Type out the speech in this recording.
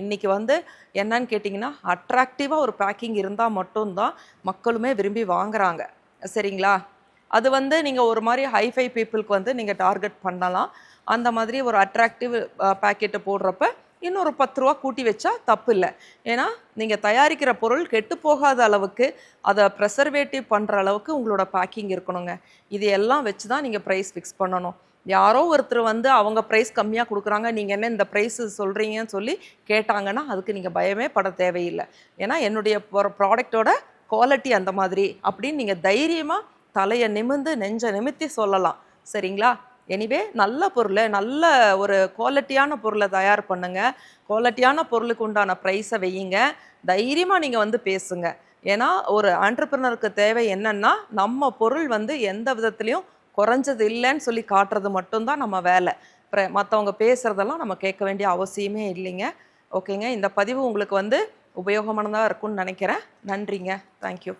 இன்றைக்கி வந்து என்னன்னு கேட்டிங்கன்னா அட்ராக்டிவாக ஒரு பேக்கிங் இருந்தால் மட்டும்தான் மக்களுமே விரும்பி வாங்குறாங்க. சரிங்களா? அது வந்து நீங்கள் ஒரு மாதிரி ஹைஃபை பீப்புளுக்கு வந்து நீங்கள் டார்கெட் பண்ணலாம். அந்த மாதிரி ஒரு அட்ராக்டிவ் பேக்கெட்டை போடுறப்ப இன்னொரு பத்து ரூபா கூட்டி வச்சா தப்பு இல்லை ஏன்னா நீங்கள் தயாரிக்கிற பொருள் கெட்டு போகாத அளவுக்கு அதை ப்ரெசர்வேட்டிவ் பண்ணுற அளவுக்கு உங்களோட பேக்கிங் இருக்கணுங்க. இது எல்லாம் வச்சு தான் நீங்கள் ப்ரைஸ் ஃபிக்ஸ் பண்ணணும். யாரோ ஒருத்தர் வந்து அவங்க ப்ரைஸ் கம்மியாக கொடுக்குறாங்க நீங்கள் என்ன இந்த ப்ரைஸ் சொல்கிறீங்கன்னு சொல்லி கேட்டாங்கன்னா அதுக்கு நீங்கள் பயமே பட தேவையில்லை. ஏன்னா என்னுடைய ப்ராடக்டோட குவாலிட்டி அந்த மாதிரி. அப்படின்னு நீங்கள் தைரியமாக தலையை நிமிந்து நெஞ்சை நிமித்தி சொல்லலாம். சரிங்களா? எனிவே நல்ல பொருளை நல்ல ஒரு குவாலிட்டியான பொருளை தயார் பண்ணுங்கள் குவாலிட்டியான பொருளுக்கு உண்டான ப்ரைஸை வையுங்க. தைரியமாக நீங்கள் வந்து பேசுங்க. ஏன்னா ஒரு ஆண்டர்பிரினருக்கு தேவை என்னென்னா நம்ம பொருள் வந்து எந்த விதத்துலையும் குறைஞ்சது இல்லைன்னு சொல்லி காட்டுறது மட்டும்தான் நம்ம வேலை. மற்றவங்க பேசுகிறதெல்லாம் நம்ம கேட்க வேண்டிய அவசியமே இல்லைங்க. ஓகேங்க இந்த பதிவு உங்களுக்கு வந்து உபயோகமானதாக இருக்கும்னு நினைக்கிறேன். நன்றிங்க. தேங்க்யூ